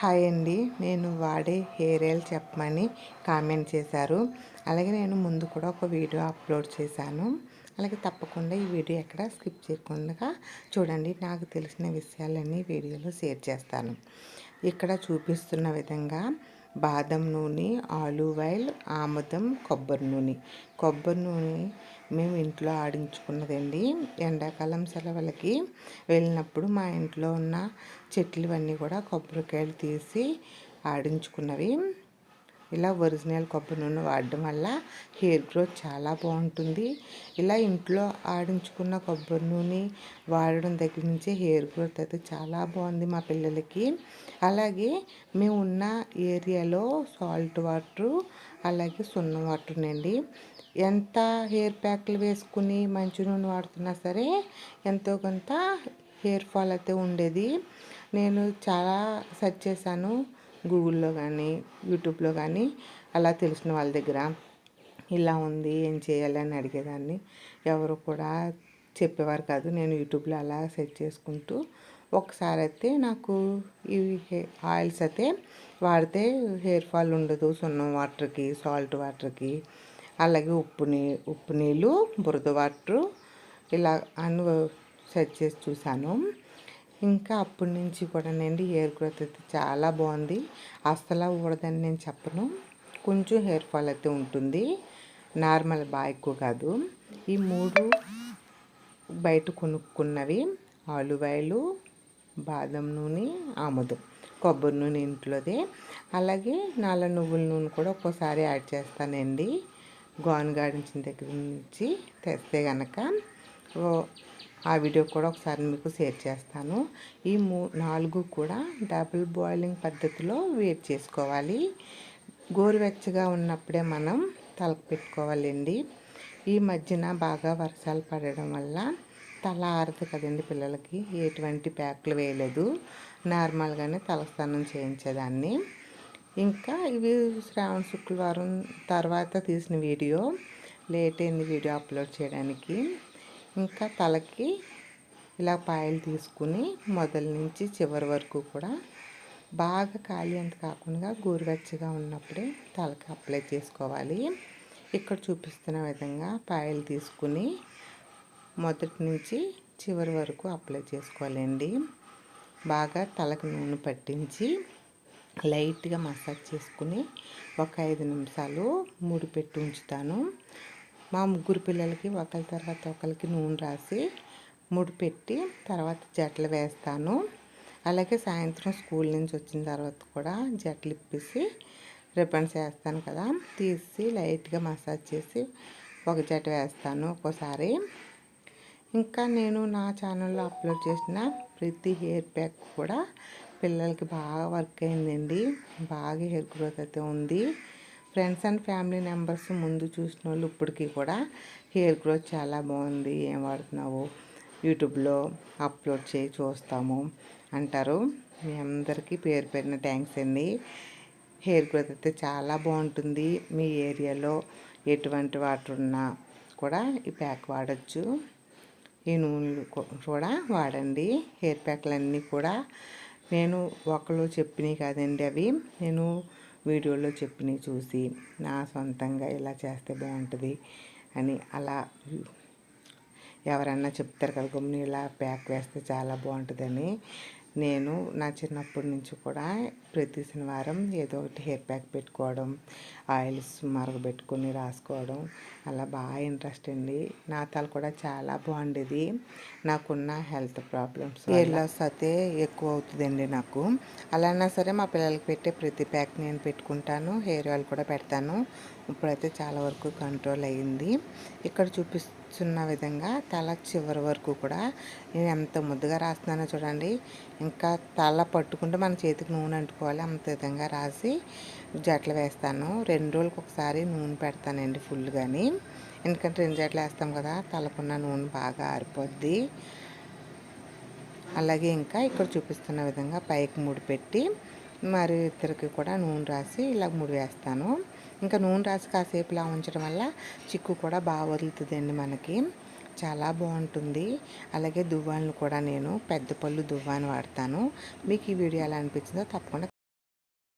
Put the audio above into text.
Hi అండి. నేను వాడే హెయిర్ ఆయిల్ చెప్పమని కామెంట్ చేశారు. అలాగే నేను ముందు కూడా ఒక వీడియో అప్లోడ్ చేశాను. అలాగే తప్పకుండా ఈ వీడియో ఎక్కడ స్కిప్ చేయకుండా చూడండి. నాకు తెలిసిన విషయాలన్నీ వీడియోలో షేర్ చేస్తాను. ఇక్కడ చూపిస్తున్న విధంగా బాదం నూనె ఆలివ్ ఆయిల్ ఆముదం కొబ్బరి నూనె. కొబ్బరి నూనె మేము ఇంట్లో ఆడించుకున్నదండి. ఎండాకాలం సెలవులకి వెళ్ళినప్పుడు మా ఇంట్లో ఉన్న చెట్లు అన్నీ కూడా కొబ్బరికాయలు తీసి ఆడించుకున్నవి. ఇలా ఒరిజినల్ కొబ్బరి నూనె వాడడం వల్ల హెయిర్ గ్రోత్ చాలా బాగుంటుంది. ఇలా ఇంట్లో ఆడించుకున్న కొబ్బరి నూనె వాడడం దగ్గర నుంచి హెయిర్ గ్రోత్ అయితే చాలా బాగుంది మా పిల్లలకి. అలాగే మేము ఉన్న ఏరియాలో సాల్ట్ వాటర్ అలాగే సున్నం వాటర్ అండి ఎంత హెయిర్ ప్యాక్లు వేసుకుని మంచి నూనె వాడుతున్నా సరే ఎంతో కొంత హెయిర్ ఫాల్ అయితే ఉండేది. నేను చాలా సెర్చ్ చేశాను. గూగుల్లో కానీ యూట్యూబ్లో కానీ అలా తెలిసిన వాళ్ళ దగ్గర ఇలా ఉంది ఏం చేయాలని అడిగేదాన్ని. ఎవరు కూడా చెప్పేవారు కాదు. నేను యూట్యూబ్లో అలా సెర్చ్ చేసుకుంటూ ఒకసారి అయితే నాకు ఇవి ఆయిల్స్ అయితే వాడితే హెయిర్ ఫాల్ ఉండదు సున్నం వాటర్కి సాల్ట్ వాటర్కి అలాగే ఉప్పు నీ ఉప్పు నీళ్ళు బురద వాటర్ ఇలా అను సెర్చ్ చేసి చూశాను. ఇంకా అప్పటి నుంచి కూడా నేను హెయిర్ గ్రోత్ అయితే చాలా బాగుంది. అస్సలు ఊడదని నేను చెప్పను. కొంచెం హెయిర్ ఫాల్ అయితే ఉంటుంది. నార్మల్ బాగా ఎక్కువ కాదు. ఈ మూడు బయట కొనుక్కున్నవి ఆలువాయలు బాదం నూనె ఆముదం. కొబ్బరి నూనె ఇంట్లోదే. అలాగే నల్ల నువ్వుల నూనె కూడా ఒక్కోసారి యాడ్ చేస్తానండి. గోన్ గాడించిన దగ్గర నుంచి తెస్తే కనుక ఆ వీడియో కూడా ఒకసారి మీకు షేర్ చేస్తాను. ఈ మూ నాలుగు కూడా డబుల్ బాయిలింగ్ పద్ధతిలో వేడి చేసుకోవాలి. గోరువెచ్చగా ఉన్నప్పుడే మనం తలకు పెట్టుకోవాలండి. ఈ మధ్యన బాగా వర్షాలు పడడం వల్ల తల ఆరదు కదండి పిల్లలకి ఎటువంటి ప్యాక్లు వేయలేదు. నార్మల్గానే తలస్నానం చేయించేదాన్ని. ఇంకా ఇవి శ్రావణ శుక్రవారం తర్వాత తీసిన వీడియో లేట్ అయింది వీడియో అప్లోడ్ చేయడానికి. ఇంకా తలకి ఇలా పాయలు తీసుకుని మొదల నుంచి చివరి వరకు కూడా బాగా ఖాళీ అంత కాకుండా గోరువెచ్చగా ఉన్నప్పుడే తలకి అప్లై చేసుకోవాలి. ఇక్కడ చూపిస్తున్న విధంగా పాయలు తీసుకుని మొదటి నుంచి చివరి వరకు అప్లై చేసుకోవాలండి. బాగా తలకు నూనె పట్టించి లైట్గా మసాజ్ చేసుకుని ఒక ఐదు నిమిషాలు ముడి పెట్టి ఉంచుతాను. మా ముగ్గురు పిల్లలకి ఒకరి తర్వాత ఒకరికి నూనె రాసి ముడి పెట్టి తర్వాత జట్లు వేస్తాను. అలాగే సాయంత్రం స్కూల్ నుంచి వచ్చిన తర్వాత కూడా జట్లు ఇప్పేసి రిబ్బన్స్ వేస్తాను కదా. తీసి లైట్గా మసాజ్ చేసి ఒక జట వేస్తాను ఒక్కోసారి. ఇంకా నేను నా ఛానల్లో అప్లోడ్ చేసిన ప్రతి హెయిర్ ప్యాక్ కూడా పిల్లలకి బాగా వర్క్ అయిందండి. బాగా హెయిర్ గ్రోత్ అయితే ఉంది. ఫ్రెండ్స్ అండ్ ఫ్యామిలీ మెంబర్స్ ముందు చూసిన వాళ్ళు ఇప్పటికీ కూడా హెయిర్ గ్రోత్ చాలా బాగుంది. ఏం వాడుతున్నావు? యూట్యూబ్లో అప్లోడ్ చేయి చూస్తాము అంటారు. మీ అందరికీ పేరు పేరిన థ్యాంక్స్ అండి. హెయిర్ గ్రోత్ అయితే చాలా బాగుంటుంది. మీ ఏరియాలో ఎటువంటి వాటర్ ఉన్నా కూడా ఈ ప్యాక్ వాడచ్చు. ఈ నూనెలు కూడా వాడండి. హెయిర్ ప్యాక్లన్నీ కూడా నేను ఒకళ్ళు చెప్పినవి కాదండి అవి. నేను వీడియోలో చెప్పినవి చూసి నా సొంతంగా ఇలా చేస్తే బాగుంటుంది అని అలా ఎవరన్నా చెప్తారు కదా గమ్ముని ఇలా ప్యాక్ వేస్తే చాలా బాగుంటుందని నేను నా చిన్నప్పటి నుంచి కూడా ప్రతి శనివారం ఏదో ఒకటి హెయిర్ ప్యాక్ పెట్టుకోవడం ఆయిల్స్ మరగబెట్టుకొని రాసుకోవడం అలా బాగా ఇంట్రెస్ట్ అండి. నా తల కూడా చాలా బాగుండేది. నాకున్న హెల్త్ ప్రాబ్లమ్స్ హెయిర్ లాస్ అయితే ఎక్కువ అవుతుందండి నాకు. అలానా సరే మా పిల్లలకి పెట్టే ప్రతి ప్యాక్ నేను పెట్టుకుంటాను. హెయిర్ ఆయిల్ కూడా పెడతాను. ఇప్పుడైతే చాలా వరకు కంట్రోల్ అయ్యింది. ఇక్కడ చూపిస్తున్న విధంగా తల చివరి వరకు కూడా నేను ఎంత ముద్దుగా రాస్తున్నానో చూడండి. ఇంకా తల పట్టుకుంటే మన చేతికి నూనె అంటుకోవాలి. అంత విధంగా రాసి జట్లు వేస్తాను. రెండు రోజులకు ఒకసారి నూనె పెడతానండి ఫుల్ కానీ ఎందుకంటే రెండు జట్లు వేస్తాం కదా తలకున్న నూనె బాగా ఆరిపోద్ది. అలాగే ఇంకా ఇక్కడ చూపిస్తున్న విధంగా పైకి ముడి పెట్టి మరి ఇద్దరికి కూడా నూనె రాసి ఇలా ముడి వేస్తాను. ఇంకా నూనె రాసి కాసేపు ఇలా ఉంచడం వల్ల చిక్కు కూడా బాగా వదులుతుందండి మనకి. చాలా బాగుంటుంది. అలాగే దువ్వాలను కూడా నేను పెద్ద పళ్ళు దువ్వాని వాడతాను. మీకు ఈ వీడియో ఎలా అనిపించిందో తప్పకుండా